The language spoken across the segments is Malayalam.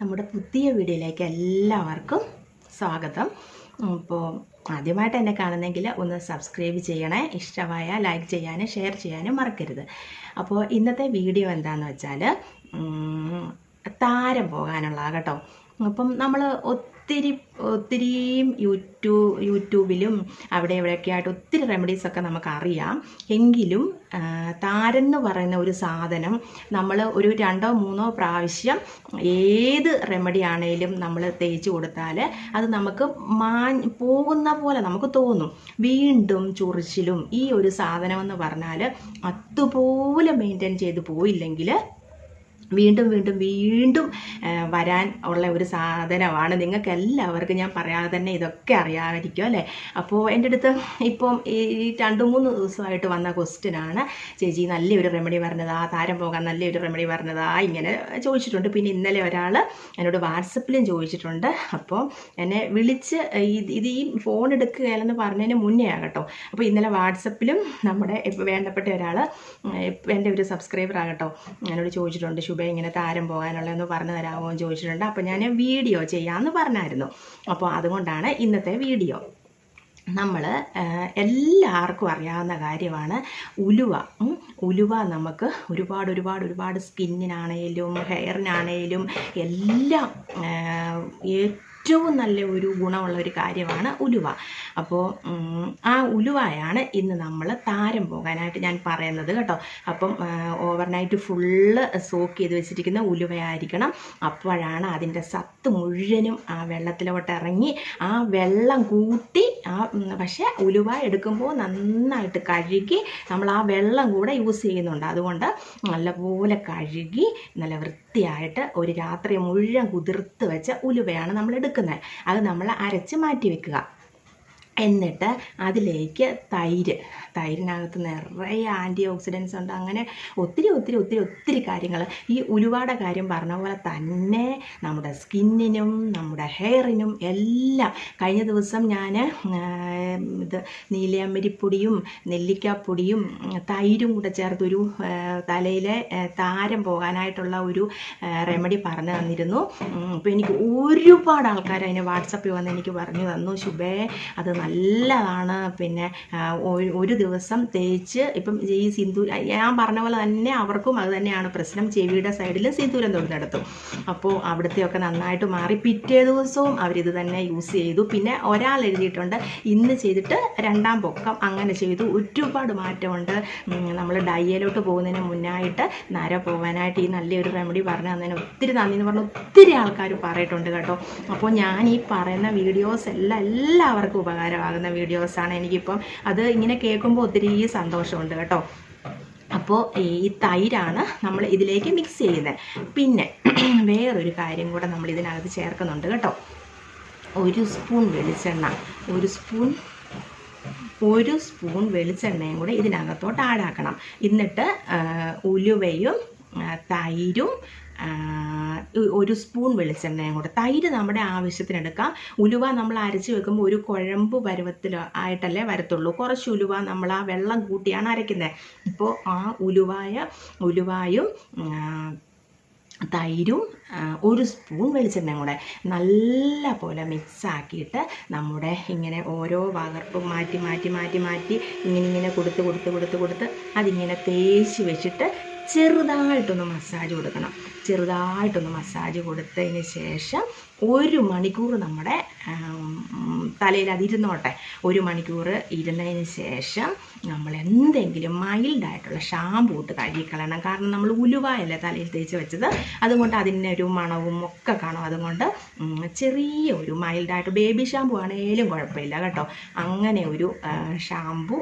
നമ്മുടെ പുതിയ വീഡിയോയിലേക്ക് എല്ലാവർക്കും സ്വാഗതം. അപ്പോൾ ആദ്യമായിട്ട് എന്നെ കാണുന്നെങ്കിൽ ഒന്ന് സബ്സ്ക്രൈബ് ചെയ്യണേ ഇഷ്ടമായ ലൈക്ക് ചെയ്യാനും ഷെയർ ചെയ്യാനും മറക്കരുത്. അപ്പോൾ ഇന്നത്തെ വീഡിയോ എന്താണെന്ന് വെച്ചാൽ താരം പോകാനുള്ള കേട്ടോ. അപ്പം നമ്മൾ ഒത്തിരി ഒത്തിരിയും യൂട്യൂ യൂട്യൂബിലും അവിടെ ഇവിടെയൊക്കെ ആയിട്ട് ഒത്തിരി റെമഡീസൊക്കെ നമുക്കറിയാം. എങ്കിലും താരെന്ന് പറയുന്ന ഒരു സാധനം നമ്മൾ ഒരു രണ്ടോ മൂന്നോ പ്രാവശ്യം ഏത് റെമഡി ആണേലും നമ്മൾ തേച്ച് കൊടുത്താൽ അത് നമുക്ക് മാ പോകുന്ന പോലെ നമുക്ക് തോന്നും. വീണ്ടും ചൊറിച്ചിലും ഈ ഒരു സാധനം എന്ന് പറഞ്ഞാൽ അതുപോലെ മെയിന്റെയിൻ ചെയ്ത് പോയില്ലെങ്കിൽ വീണ്ടും വീണ്ടും വീണ്ടും വരാൻ ഉള്ള ഒരു സാധനമാണ്. നിങ്ങൾക്ക് എല്ലാവർക്കും ഞാൻ പറയാതെ തന്നെ ഇതൊക്കെ അറിയാമായിരിക്കും അല്ലേ? അപ്പോൾ എന്റെ അടുത്ത് ഇപ്പം ഈ രണ്ട് മൂന്ന് ദിവസമായിട്ട് വന്ന ക്വസ്റ്റ്യനാണ് ചേച്ചി നല്ലൊരു റെമഡി പറഞ്ഞതാ താരം പോകാൻ നല്ലൊരു റെമഡി പറഞ്ഞതാ ഇങ്ങനെ ചോദിച്ചിട്ടുണ്ട്. പിന്നെ ഇന്നലെ ഒരാൾ എന്നോട് വാട്സപ്പിലും ചോദിച്ചിട്ടുണ്ട്. അപ്പോൾ എന്നെ വിളിച്ച് ഇത് ഇത് ഈ ഫോൺ എടുക്കുകയല്ലെന്ന് പറഞ്ഞതിന് മുന്നേ ആകട്ടോ. അപ്പോൾ ഇന്നലെ വാട്സപ്പിലും നമ്മുടെ വേണ്ടപ്പെട്ട ഒരാൾ എന്റെ ഒരു സബ്സ്ക്രൈബർ ആകട്ടോ എന്നോട് ചോദിച്ചിട്ടുണ്ട്. ശുഭ ഇങ്ങനെ താരം പോകാനുള്ളതെന്ന് പറഞ്ഞു തരാമോ എന്ന് ചോദിച്ചിട്ടുണ്ട്. അപ്പോൾ ഞാൻ വീഡിയോ ചെയ്യാമെന്ന് പറഞ്ഞായിരുന്നു. അപ്പോൾ അതുകൊണ്ടാണ് ഇന്നത്തെ വീഡിയോ. നമ്മൾ എല്ലാവർക്കും അറിയാവുന്ന കാര്യമാണ് ഉലുവ. ഉലുവ നമുക്ക് ഒരുപാട് ഒരുപാട് ഒരുപാട് സ്കിന്നിനാണേലും ഹെയറിനാണേലും എല്ലാം ഏറ്റവും നല്ല ഒരു ഗുണമുള്ള ഒരു കാര്യമാണ് ഉലുവ. അപ്പോൾ ആ ഉലുവയാണ് ഇന്ന് നമ്മൾ താരം പോകാനായിട്ട് ഞാൻ പറയുന്നത് കേട്ടോ. അപ്പം ഓവർനൈറ്റ് ഫുള്ള് സോക്ക് ചെയ്ത് വെച്ചിരിക്കുന്ന ഉലുവയായിരിക്കണം. അപ്പോഴാണ് അതിന്റെ സത്ത് മുഴുവനും ആ വെള്ളത്തിലോട്ട് ഇറങ്ങി ആ വെള്ളം കൂട്ടി ആ പക്ഷെ ഉലുവ എടുക്കുമ്പോൾ നന്നായിട്ട് കഴുകി നമ്മൾ ആ വെള്ളം കൂടെ യൂസ് ചെയ്യുന്നുണ്ട്. അതുകൊണ്ട് നല്ലപോലെ കഴുകി നല്ല വൃത്തിയായിട്ട് ഒരു രാത്രി മുഴുവൻ കുതിർത്ത് വെച്ച ഉലുവയാണ് നമ്മൾ എടുക്കുന്നത്. അത് നമ്മൾ അരച്ച് മാറ്റി വെക്കുക. എന്നിട്ട് അതിലേക്ക് തൈര്. തൈരിനകത്ത് നിറയെ ആന്റി ഓക്സിഡൻസ് ഉണ്ട്. അങ്ങനെ ഒത്തിരി ഒത്തിരി ഒത്തിരി ഒത്തിരി കാര്യങ്ങൾ ഈ ഉലുവാടെ കാര്യം പറഞ്ഞ പോലെ തന്നെ നമ്മുടെ സ്കിന്നിനും നമ്മുടെ ഹെയറിനും എല്ലാം കഴിഞ്ഞ ദിവസം ഞാൻ ഇത് നീലയമ്മരിപ്പൊടിയും നെല്ലിക്കാപ്പൊടിയും തൈരും കൂടെ ചേർത്തൊരു തലയിലെ താരം പോകാനായിട്ടുള്ള ഒരു റെമഡി പറഞ്ഞു തന്നിരുന്നു. അപ്പോൾ എനിക്ക് ഒരുപാട് ആൾക്കാർ അതിനെ വാട്സപ്പിൽ വന്ന് എനിക്ക് പറഞ്ഞു തന്നു. ശുഭേ അത് നല്ലതാണ്. പിന്നെ ഒരു- ദിവസം തേച്ച് ഇപ്പം ഈ സിന്ദൂർ ഞാൻ പറഞ്ഞ പോലെ തന്നെ അവർക്കും അത് തന്നെയാണ് പ്രശ്നം. ചെവിയുടെ സൈഡിലും സിന്ദൂരം തൊടുന്നെടുത്തു അപ്പോൾ അവിടുത്തെയൊക്കെ നന്നായിട്ട് മാറി പിറ്റേ ദിവസവും അവരിത് തന്നെ യൂസ് ചെയ്തു. പിന്നെ ഒരാൾ എഴുതിയിട്ടുണ്ട് ഇന്ന് ചെയ്തിട്ട് രണ്ടാം പൊക്കം. അങ്ങനെ ചെയ്തു. ഒരുപാട് മാറ്റമുണ്ട്. നമ്മൾ ഡയ്യയിലോട്ട് പോകുന്നതിന് മുന്നായിട്ട് നര പോകാനായിട്ട് ഈ നല്ലൊരു റെമഡി പറഞ്ഞു തന്നതിന് ഒത്തിരി നന്ദി എന്ന് പറഞ്ഞ് ഒത്തിരി ആൾക്കാർ പറയിട്ടുണ്ട് കേട്ടോ. അപ്പോൾ ഞാൻ ഈ പറയുന്ന വീഡിയോസ് എല്ലാം എല്ലാവർക്കും ഉപകാരമാകുന്ന വീഡിയോസാണ് എനിക്കിപ്പം അത് ഇങ്ങനെ കേൾക്കുമ്പോൾ ഒത്തിരി സന്തോഷമുണ്ട് കേട്ടോ. അപ്പോൾ ഈ തൈരാണ് നമ്മൾ ഇതിലേക്ക് മിക്സ് ചെയ്യുന്നത്. പിന്നെ വേറൊരു കാര്യം കൂടെ നമ്മൾ ഇതിനകത്ത് ചേർക്കുന്നുണ്ട് കേട്ടോ. ഒരു സ്പൂൺ വെളിച്ചെണ്ണ. ഒരു സ്പൂൺ ഒരു സ്പൂൺ വെളിച്ചെണ്ണയും കൂടെ ഇതിനകത്തോട്ട് ആഡാക്കണം എന്നിട്ട് ഉലുവയും തൈരും ഒരു സ്പൂൺ വെളിച്ചെണ്ണയും കൂടെ. തൈര് നമ്മുടെ ആവശ്യത്തിന് എടുക്കാം ഉലുവ നമ്മൾ അരച്ച് വെക്കുമ്പോൾ ഒരു കുഴമ്പ് പരുവത്തിൽ ആയിട്ടല്ലേ വരത്തുള്ളൂ. കുറച്ച് ഉലുവ നമ്മൾ ആ വെള്ളം കൂട്ടിയാണ് അരയ്ക്കുന്നത്. ഇപ്പോൾ ആ ഉലുവായ ഉലുവായും തൈരും ഒരു സ്പൂൺ വെളിച്ചെണ്ണയും കൂടെ നല്ല പോലെ മിക്സാക്കിയിട്ട് നമ്മുടെ ഇങ്ങനെ ഓരോ വകർപ്പും മാറ്റി മാറ്റി മാറ്റി മാറ്റി ഇങ്ങനെ ഇങ്ങനെ കൊടുത്ത് കൊടുത്ത് കൊടുത്ത് കൊടുത്ത് അതിങ്ങനെ തേച്ച് വെച്ചിട്ട് ചെറുതായിട്ടൊന്ന് മസാജ് കൊടുക്കണം. ചെറുതായിട്ടൊന്ന് മസാജ് കൊടുത്തതിന് ശേഷം ഒരു മണിക്കൂർ നമ്മുടെ തലയിൽ അതിരുന്നോട്ടെ. ഒരു മണിക്കൂർ ഇരുന്നതിന് ശേഷം നമ്മൾ എന്തെങ്കിലും മൈൽഡായിട്ടുള്ള ഷാമ്പൂ ഇട്ട് കഴുകിക്കളയണം കാരണം നമ്മൾ ഉലുവായല്ലേ തലയിൽ തേച്ച് വെച്ചത്? അതുകൊണ്ട് അതിന്റെ ഒരു മണവും ഒക്കെ കാണും. അതുകൊണ്ട് ചെറിയ ഒരു മൈൽഡായിട്ട് ബേബി ഷാമ്പു ആണേലും കുഴപ്പമില്ല കേട്ടോ. അങ്ങനെ ഒരു ഷാമ്പൂ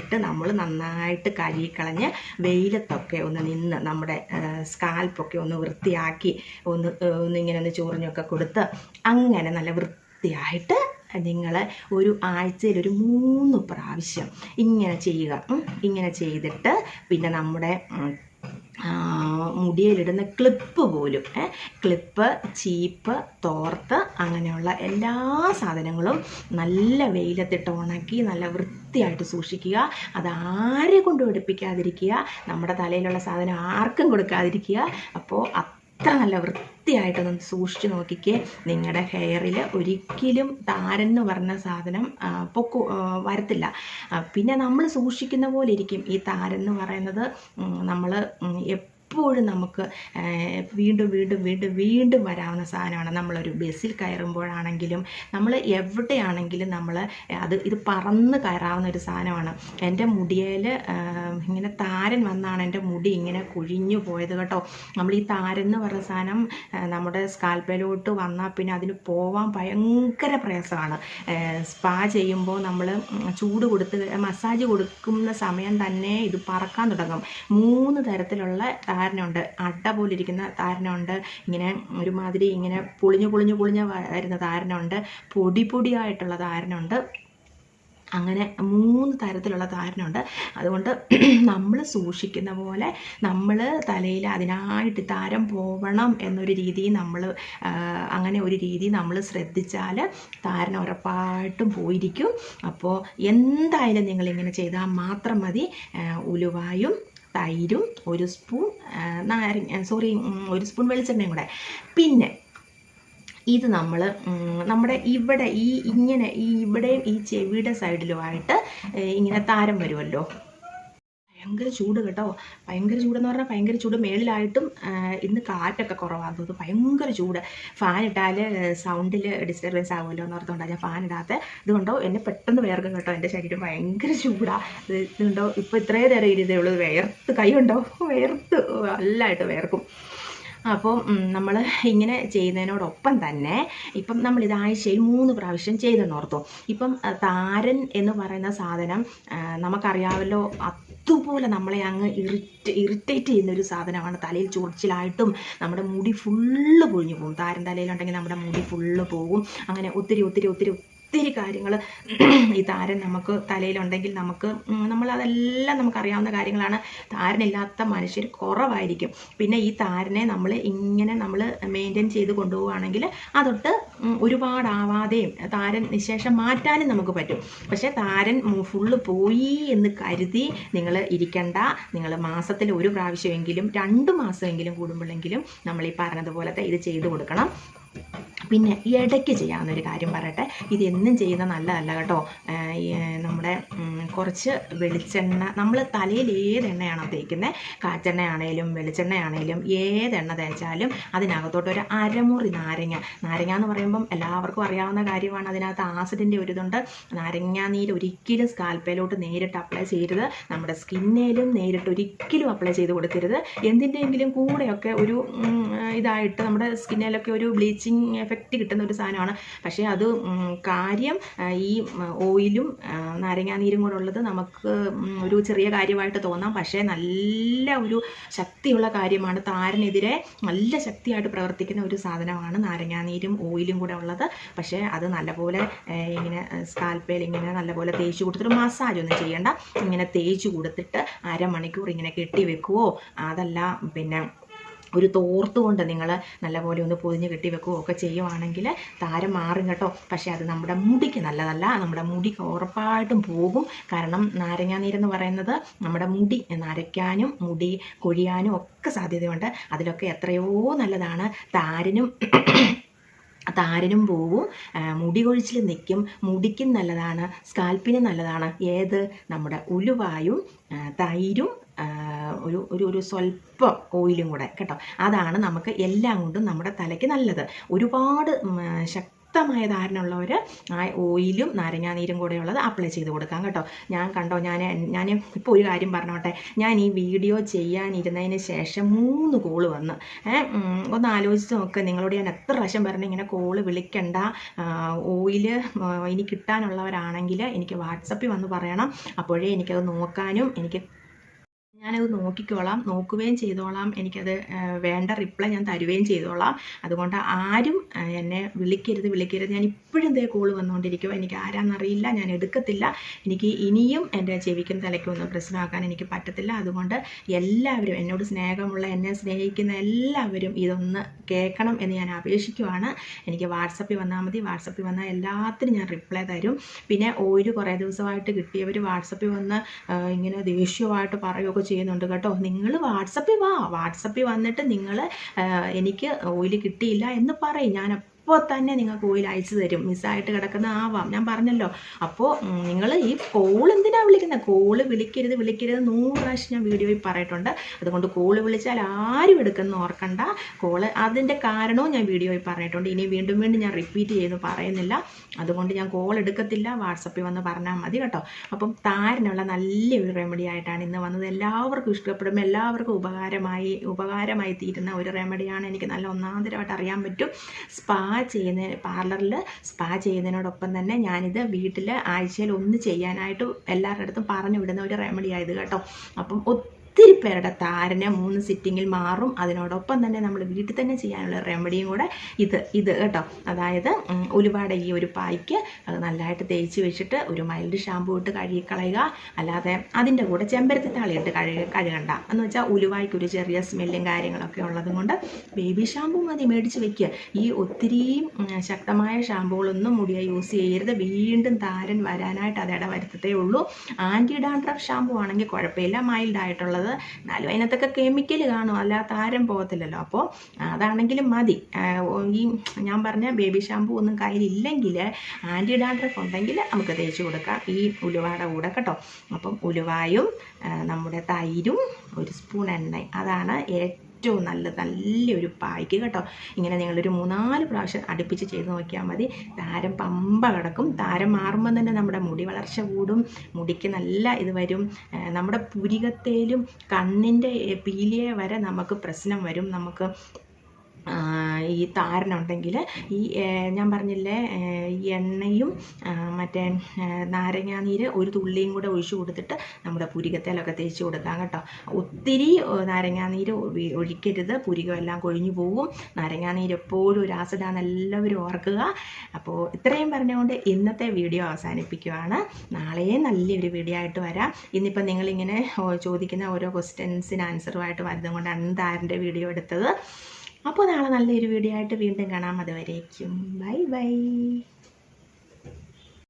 ഇട്ട് നമ്മൾ നന്നായിട്ട് കഴുകിക്കളഞ്ഞ് വെയിലത്തൊക്കെ ഒന്ന് നിന്ന് നമ്മുടെ സ്കാൽപ്പൊക്കെ ഒന്ന് വൃത്തിയാക്കി ഒന്ന് ഒന്നിങ്ങനെ ഒന്ന് ചൊറിഞ്ഞൊക്കെ കൊടുത്ത് അങ്ങനെ നല്ല വൃത്തിയായിട്ട് നിങ്ങൾ ഒരു ആഴ്ചയിൽ ഒരു മൂന്ന് പ്രാവശ്യം ഇങ്ങനെ ചെയ്യുക. ഇങ്ങനെ ചെയ്തിട്ട് പിന്നെ നമ്മുടെ മുടിയിലിടുന്ന ക്ലിപ്പ് പോലും ക്ലിപ്പ് ചീപ്പ് തോർത്ത് അങ്ങനെയുള്ള എല്ലാ സാധനങ്ങളും നല്ല വെയിലത്തിട്ട് ഉണക്കി നല്ല വൃത്തിയായിട്ട് സൂക്ഷിക്കുക. അത് ആരെ കൊണ്ടും എടുപ്പിക്കാതിരിക്കുക. നമ്മുടെ തലയിലുള്ള സാധനം ആർക്കും കൊടുക്കാതിരിക്കുക. അപ്പോൾ എത്ര നല്ല വൃത്തിയായിട്ടൊന്ന് സൂക്ഷിച്ചു നോക്കിക്കേ. നിങ്ങളുടെ ഹെയറിൽ ഒരിക്കലും താരെന്ന് പറഞ്ഞ സാധനം പൊക്കു വരത്തില്ല. പിന്നെ നമ്മൾ സൂക്ഷിക്കുന്ന പോലെ ഇരിക്കും. ഈ താരെന്ന് പറയുന്നത് നമ്മൾ എപ്പോഴും നമുക്ക് വീണ്ടും വീണ്ടും വീണ്ടും വീണ്ടും വരാവുന്ന സാധനമാണ്. നമ്മളൊരു ബസ്സിൽ കയറുമ്പോഴാണെങ്കിലും നമ്മൾ എവിടെയാണെങ്കിലും നമ്മൾ അത് ഇത് പറന്ന് കയറാവുന്ന ഒരു സാധനമാണ്. എന്റെ മുടിയിൽ ഇങ്ങനെ താരൻ വന്നാണ് എന്റെ മുടി ഇങ്ങനെ കുഴിഞ്ഞു പോയത് കേട്ടോ. നമ്മൾ ഈ താരൻ എന്ന് പറഞ്ഞ സാധനം നമ്മുടെ സ്കാൽപ്പയിലോട്ട് വന്നാൽ പിന്നെ അതിന് പോവാൻ ഭയങ്കര പ്രയാസമാണ്. സ്പാ ചെയ്യുമ്പോൾ നമ്മൾ ചൂട് കൊടുത്ത് മസാജ് കൊടുക്കുന്ന സമയം തന്നെ ഇത് പറക്കാൻ തുടങ്ങും. മൂന്ന് തരത്തിലുള്ള താരനുണ്ട് അട്ട പോലെ ഇരിക്കുന്ന താരനുണ്ട് ഇങ്ങനെ ഒരുമാതിരി ഇങ്ങനെ പൊളിഞ്ഞു പൊളിഞ്ഞു പൊളിഞ്ഞ് വരുന്ന താരനുണ്ട് പൊടി പൊടിയായിട്ടുള്ള താരനുണ്ട്. അങ്ങനെ മൂന്ന് തരത്തിലുള്ള താരനുണ്ട്. അതുകൊണ്ട് നമ്മൾ സൂക്ഷിക്കുന്ന പോലെ നമ്മൾ തലയിൽ അതിനായിട്ട് താരം പോവണം എന്നൊരു രീതി നമ്മൾ അങ്ങനെ ഒരു രീതി നമ്മൾ ശ്രദ്ധിച്ചാൽ താരൻ ഉറപ്പായിട്ടും പോയിരിക്കും. അപ്പോൾ എന്തായാലും നിങ്ങളിങ്ങനെ ചെയ്താൽ മാത്രം മതി. ഉലുവായും തൈരും ഒരു സ്പൂൺ നാരങ്ങ സോറി ഒരു സ്പൂൺ വെളിച്ചെണ്ണയും കൂടെ. പിന്നെ ഇത് നമ്മൾ നമ്മുടെ ഇവിടെ ഈ ഇങ്ങനെ ഈ ഇവിടെയും ഈ ചെവിയുടെ സൈഡിലുമായിട്ട് ഇങ്ങനെ താരം വരുമല്ലോ ഭയങ്കര ചൂട് കേട്ടോ. ഭയങ്കര ചൂടെന്ന് പറഞ്ഞാൽ ഭയങ്കര ചൂട്. മേളിലായിട്ടും ഇന്ന് കാറ്റൊക്കെ കുറവാന്ന് തോന്നുന്നു ഭയങ്കര ചൂട്. ഫാൻ ഇട്ടാൽ സൗണ്ടിൽ ഡിസ്റ്റർബൻസ് ആകുമല്ലോ എന്ന് ഓർത്തുകൊണ്ടാണ് ഞാൻ ഫാൻ ഇടാത്ത. ഇതുകൊണ്ടോ എന്നെ പെട്ടെന്ന് വേർക്കും കേട്ടോ. എന്റെ ശരീരം ഭയങ്കര ചൂടാണ് ഇതുണ്ടോ? ഇപ്പോൾ ഇത്രയും നേരം ഇരുതേ ഉള്ളൂ. വേർത്ത് കൈ ഉണ്ടോ? വേർത്ത് നല്ലതായിട്ട് വേർക്കും. അപ്പോൾ നമ്മൾ ഇങ്ങനെ ചെയ്യുന്നതിനോടൊപ്പം തന്നെ ഇപ്പം നമ്മൾ ഇത് ആഴ്ചയിൽ മൂന്ന് പ്രാവശ്യം ചെയ്തെന്ന് ഓർത്തു. ഇപ്പം താരൻ എന്ന് പറയുന്ന സാധനം നമുക്കറിയാമല്ലോ അതുപോലെ നമ്മളെ അങ്ങ് ഇറിറ്റ് ഇറിറ്റേറ്റ് ചെയ്യുന്ന ഒരു സാധനമാണ്. തലയിൽ ചൊറിച്ചിലായിട്ടും നമ്മുടെ മുടി ഫുള്ള് പൊഴിഞ്ഞു പോകും. താരൻ തലയിലുണ്ടെങ്കിൽ നമ്മുടെ മുടി ഫുള്ള് പോകും. അങ്ങനെ ഒത്തിരി ഒത്തിരി ഒത്തിരി ഒത്തിരി കാര്യങ്ങൾ ഈ താരൻ നമുക്ക് തലയിലുണ്ടെങ്കിൽ നമുക്ക് നമ്മൾ നമ്മളതെല്ലാം നമുക്കറിയാവുന്ന കാര്യങ്ങളാണ്. താരനില്ലാത്ത മനുഷ്യർ കുറവായിരിക്കും. പിന്നെ ഈ താരനെ നമ്മൾ ഇങ്ങനെ നമ്മൾ മെയിന്റെയിൻ ചെയ്ത് കൊണ്ടുപോവുകയാണെങ്കിൽ അതൊട്ട് ഒരുപാടാവാതെയും താരൻ നിശേഷം മാറ്റാനും നമുക്ക് പറ്റും. പക്ഷേ താരൻ ഫുള്ള് പോയി എന്ന് കരുതി നിങ്ങൾ ഇരിക്കണ്ട. നിങ്ങൾ മാസത്തിൽ ഒരു പ്രാവശ്യമെങ്കിലും രണ്ട് മാസമെങ്കിലും കൂടുമ്പോഴെങ്കിലും നമ്മൾ ഈ പറഞ്ഞതുപോലത്തെ ഇത് ചെയ്തു കൊടുക്കണം. പിന്നെ ഇടയ്ക്ക് ചെയ്യാവുന്ന ഒരു കാര്യം പറയട്ടെ. ഇത് എന്നും ചെയ്യുന്ന നല്ലതല്ല കേട്ടോ. നമ്മുടെ കുറച്ച് വെളിച്ചെണ്ണ നമ്മൾ തലയിൽ ഏത് എണ്ണയാണോ തേക്കുന്നത് കാച്ചെണ്ണയാണേലും വെളിച്ചെണ്ണയാണേലും ഏത് എണ്ണ തേച്ചാലും അതിനകത്തോട്ട് ഒരു അരമുറി നാരങ്ങ. നാരങ്ങ എന്ന് പറയുമ്പം എല്ലാവർക്കും അറിയാവുന്ന കാര്യമാണ്. അതിനകത്ത് ആസിഡിന്റെ ഒരു ഇതുണ്ട്. നാരങ്ങ നീര് ഒരിക്കലും സ്കാൽപ്പയിലോട്ട് നേരിട്ട് അപ്ലൈ ചെയ്യരുത്. നമ്മുടെ സ്കിന്നേലും നേരിട്ട് ഒരിക്കലും അപ്ലൈ ചെയ്ത് കൊടുക്കരുത്. എന്തിന്റെയെങ്കിലും കൂടെയൊക്കെ ഒരു ഇതായിട്ട് നമ്മുടെ സ്കിന്നിലൊക്കെ ഒരു ബ്ലീച്ചിങ് എഫക്റ്റ് കിട്ടുന്ന ഒരു സാധനമാണ്. പക്ഷേ അത് കാര്യം ഈ ഓയിലും നാരങ്ങാനീരും കൂടെ ഉള്ളത് നമുക്ക് ഒരു ചെറിയ കാര്യമായിട്ട് തോന്നാം. പക്ഷേ നല്ല ഒരു ശക്തിയുള്ള കാര്യമാണ്. താരനെതിരെ നല്ല ശക്തിയായിട്ട് പ്രവർത്തിക്കുന്ന ഒരു സാധനമാണ് നാരങ്ങാനീരും ഓയിലും കൂടെ ഉള്ളത്. പക്ഷേ അത് നല്ലപോലെ ഇങ്ങനെ സ്കാൽപ്പേൽ ഇങ്ങനെ നല്ലപോലെ തേച്ച് കൊടുത്തിട്ട് മസാജ് ഒന്നും ചെയ്യേണ്ട. ഇങ്ങനെ തേച്ച് കൊടുത്തിട്ട് അരമണിക്കൂർ ഇങ്ങനെ കെട്ടി വെക്കുവോ? അതല്ല പിന്നെ ഒരു തോർത്ത് കൊണ്ട് നിങ്ങൾ നല്ലപോലെ ഒന്ന് പൊതിഞ്ഞ് കെട്ടി വെക്കുകയോ ഒക്കെ ചെയ്യുവാണെങ്കിൽ താരം മാറും കേട്ടോ. പക്ഷേ അത് നമ്മുടെ മുടിക്ക് നല്ലതല്ല. നമ്മുടെ മുടിക്ക് ഉറപ്പായിട്ടും പോകും. കാരണം നാരങ്ങാനീരെന്ന് പറയുന്നത് നമ്മുടെ മുടി നരയ്ക്കാനും മുടി കൊഴിയാനും ഒക്കെ സാധ്യതയുണ്ട്. അതിലൊക്കെ എത്രയോ നല്ലതാണ്. താരനും താരനും പോവും. മുടി കൊഴിച്ചിൽ നിൽക്കും മുടിക്കും നല്ലതാണ്. സ്കാൽപ്പിനും നല്ലതാണ്. ഏത്? നമ്മുടെ ഉലുവായും തൈരും ഒരു ഒരു ഒരു സ്വല്പം ഓയിലും കൂടെ. കേട്ടോ? അതാണ് നമുക്ക് എല്ലാം കൊണ്ടും നമ്മുടെ തലയ്ക്ക് നല്ലത്. ഒരുപാട് ഉം, ശക്തമായ ധാരണയുള്ളവർ ആ ഓയിലും നാരങ്ങാനീരും കൂടെ ഉള്ളത് അപ്ലൈ ചെയ്ത് കൊടുക്കാം കേട്ടോ. ഞാൻ കണ്ടോ ഞാൻ ഞാൻ ഇപ്പോൾ ഒരു കാര്യം പറഞ്ഞോട്ടെ. ഞാൻ ഈ വീഡിയോ ചെയ്യാനിരുന്നതിന് ശേഷം മൂന്ന് കോൾ വന്ന്. ഒന്ന് ആലോചിച്ച് നോക്ക്. നിങ്ങളോട് ഞാൻ എത്ര പ്രാവശ്യം പറഞ്ഞു ഇങ്ങനെ കോൾ വിളിക്കണ്ട. ഓയിൽ ഇനി കിട്ടാനുള്ളവരാണെങ്കിൽ എനിക്ക് വാട്സപ്പിൽ വന്ന് പറയണം. അപ്പോഴേ എനിക്കത് നോക്കാനും എനിക്ക് ഞാനത് നോക്കിക്കോളാം നോക്കുകയും ചെയ്തോളാം. എനിക്കത് വേണ്ട റിപ്ലൈ ഞാൻ തരുകയും ചെയ്തോളാം. അതുകൊണ്ട് ആരും എന്നെ വിളിക്കരുത് വിളിക്കരുത്. ഞാൻ ഇപ്പോഴും ഇതേ കോൾ വന്നുകൊണ്ടിരിക്കും എനിക്ക് ആരാന്നറിയില്ല ഞാൻ എടുക്കത്തില്ല. എനിക്ക് ഇനിയും എന്റെ ചെവിക്കും തലയ്ക്കും ഒന്നും പ്രശ്നമാക്കാൻ എനിക്ക് പറ്റത്തില്ല. അതുകൊണ്ട് എല്ലാവരും എന്നോട് സ്നേഹമുള്ള എന്നെ സ്നേഹിക്കുന്ന എല്ലാവരും ഇതൊന്ന് കേൾക്കണം എന്ന് ഞാൻ അപേക്ഷിക്കുവാണ്. എനിക്ക് വാട്സപ്പിൽ വന്നാൽ മതി. വാട്സപ്പിൽ വന്നാൽ എല്ലാത്തിനും ഞാൻ റിപ്ലൈ തരും. പിന്നെ ഒരു കുറേ ദിവസമായിട്ട് കിട്ടിയവർ വാട്സപ്പിൽ വന്ന് ഇങ്ങനെ ദേഷ്യമായിട്ട് പറയുകയൊക്കെ ചെയ്യുന്നുണ്ട് കേട്ടോ. നിങ്ങൾ വാട്സപ്പിൽ വാ. വാട്സപ്പിൽ വന്നിട്ട് നിങ്ങൾ എനിക്ക് ഓയിൽ കിട്ടിയില്ല എന്ന് പറയും. ഞാൻ അപ്പോൾ തന്നെ നിങ്ങൾക്ക് ഓയിൽ അയച്ചു തരും. മിസ്സായിട്ട് കിടക്കുന്ന ആവാം ഞാൻ പറഞ്ഞല്ലോ. അപ്പോൾ നിങ്ങൾ ഈ കോൾ എന്തിനാണ് വിളിക്കുന്നത്? കോൾ വിളിക്കരുത് വിളിക്കരുത് നൂറ് പ്രാവശ്യം ഞാൻ വീഡിയോയിൽ പറയിട്ടുണ്ട് അതുകൊണ്ട് കോൾ വിളിച്ചാൽ ആരും എടുക്കുന്ന ഓർക്കണ്ട. കോൾ അതിന്റെ കാരണവും ഞാൻ വീഡിയോയിൽ പറഞ്ഞിട്ടുണ്ട്. ഇനി വീണ്ടും വീണ്ടും ഞാൻ റിപ്പീറ്റ് ചെയ്യുന്നു പറയുന്നില്ല. അതുകൊണ്ട് ഞാൻ കോൾ എടുക്കത്തില്ല. വാട്സപ്പിൽ വന്ന് പറഞ്ഞാൽ മതി കേട്ടോ. അപ്പം താരനുള്ള നല്ലൊരു റെമഡി ആയിട്ടാണ് ഇന്ന് വന്നത്. എല്ലാവർക്കും ഇഷ്ടപ്പെടും. എല്ലാവർക്കും ഉപകാരമായി ഉപകാരമായി തീരുന്ന ഒരു റെമഡിയാണ് എനിക്ക് നല്ല ഒന്നാന്തരമായിട്ട് അറിയാൻ പറ്റും. സ്പാ ചെയ്യുന്ന പാർലറിൽ സ്പാ ചെയ്യുന്നതിനോടൊപ്പം തന്നെ ഞാനിത് വീട്ടിൽ ആഴ്ചയിൽ ഒന്ന് ചെയ്യാനായിട്ട് എല്ലാവരുടെ അടുത്തും പറഞ്ഞു വിടുന്ന ഒരു റെമഡി ആയത് കേട്ടോ. അപ്പം ഒത്തിരി പേരുടെ താരന് മൂന്ന് സിറ്റിങ്ങിൽ മാറും. അതിനോടൊപ്പം തന്നെ നമ്മൾ വീട്ടിൽ തന്നെ ചെയ്യാനുള്ള റെമഡിയും കൂടെ ഇത് ഇത് കേട്ടോ. അതായത് ഒരുപാട് ഈ ഒരു പായ്ക്ക് നല്ലതായിട്ട് തേച്ച് വെച്ചിട്ട് ഒരു മൈൽഡ് ഷാമ്പു ഇട്ട് കഴുകിക്കളയുക. അല്ലാതെ അതിന്റെ കൂടെ ചെമ്പരത്തി താളി ഇട്ട് കഴുകി കഴുകണ്ട. എന്ന് വെച്ചാൽ ഉലുവായ്ക്ക് ഒരു ചെറിയ സ്മെല്ലും കാര്യങ്ങളൊക്കെ ഉള്ളത് കൊണ്ട് ബേബി ഷാമ്പു മതി മേടിച്ച് വെക്കുക ഈ ഒത്തിരി ശക്തമായ ഷാമ്പുകളൊന്നും മുടിയെ യൂസ് ചെയ്യരുത്. വീണ്ടും താരൻ വരാനായിട്ട് അത് ഇടവരുത്തത്തേ ഉള്ളൂ. ആന്റി ഡാൻഡ്രഫ് ഷാമ്പു ആണെങ്കിൽ കുഴപ്പമില്ല. മൈൽഡ് ആയിട്ടുള്ളത് എന്നാലും അതിനകത്തൊക്കെ കെമിക്കൽ കാണും. അല്ല താരം പോകത്തില്ലല്ലോ. അപ്പോൾ അതാണെങ്കിലും മതി. ഈ ഞാൻ പറഞ്ഞ ബേബി ഷാമ്പു ഒന്നും കയ്യിലില്ലെങ്കിൽ ആന്റി ഡാൻഡ്രഫ് ഉണ്ടെങ്കിൽ നമുക്ക് തേച്ച് കൊടുക്കാം. ഈ ഉലുവയുടെ കൂടെ കേട്ടോ. അപ്പം ഉലുവായും നമ്മുടെ തൈരും ഒരു സ്പൂൺ എണ്ണ. അതാണ് ഏറ്റവും നല്ലത് നല്ലൊരു പായ്ക്ക് കേട്ടോ. ഇങ്ങനെ നിങ്ങളൊരു മൂന്നാൽ പ്രാവശ്യം അടുപ്പിച്ച് ചെയ്ത് നോക്കിയാൽ മതി. താരം പമ്പ കിടക്കും. താരം മാറുമ്പോൾ തന്നെ നമ്മുടെ മുടി വളർച്ച കൂടും. മുടിക്ക് നല്ല ഇത് വരും. നമ്മുടെ പുരികത്തേലും കണ്ണിന്റെ പീലിയെ വരെ നമുക്ക് പ്രശ്നം വരും. നമുക്ക് ഈ താരനുണ്ടെങ്കിൽ ഈ ഞാൻ പറഞ്ഞില്ലേ എണ്ണയും മറ്റേ നാരങ്ങാനീര് ഒരു തുള്ളിയും കൂടെ ഒഴിച്ചു കൊടുത്തിട്ട് നമ്മുടെ പുരികത്തേലൊക്കെ തേച്ച് കൊടുക്കാം കേട്ടോ. ഒത്തിരി നാരങ്ങാനീര് ഒഴിക്കരുത്. പുരികമെല്ലാം കൊഴിഞ്ഞു പോകും നാരങ്ങാനീര് എപ്പോഴും ഒരു ആസിഡാണ് എല്ലാവരും ഓർക്കുക. അപ്പോൾ ഇത്രയും പറഞ്ഞുകൊണ്ട് ഇന്നത്തെ വീഡിയോ അവസാനിപ്പിക്കുവാണ്. നാളെ നല്ലൊരു വീഡിയോ ആയിട്ട് വരാം. ഇന്നിപ്പോൾ നിങ്ങളിങ്ങനെ ചോദിക്കുന്ന ഓരോ ക്വസ്റ്റ്യൻസിന് ആൻസറുമായിട്ട് വരുന്നത് കൊണ്ടാണ് താരന്റെ വീഡിയോ എടുത്തത്. അപ്പോൾ നാളെ നല്ലൊരു വീഡിയോ ആയിട്ട് വീണ്ടും കാണാം. അതുവരേക്കും. Bye bye.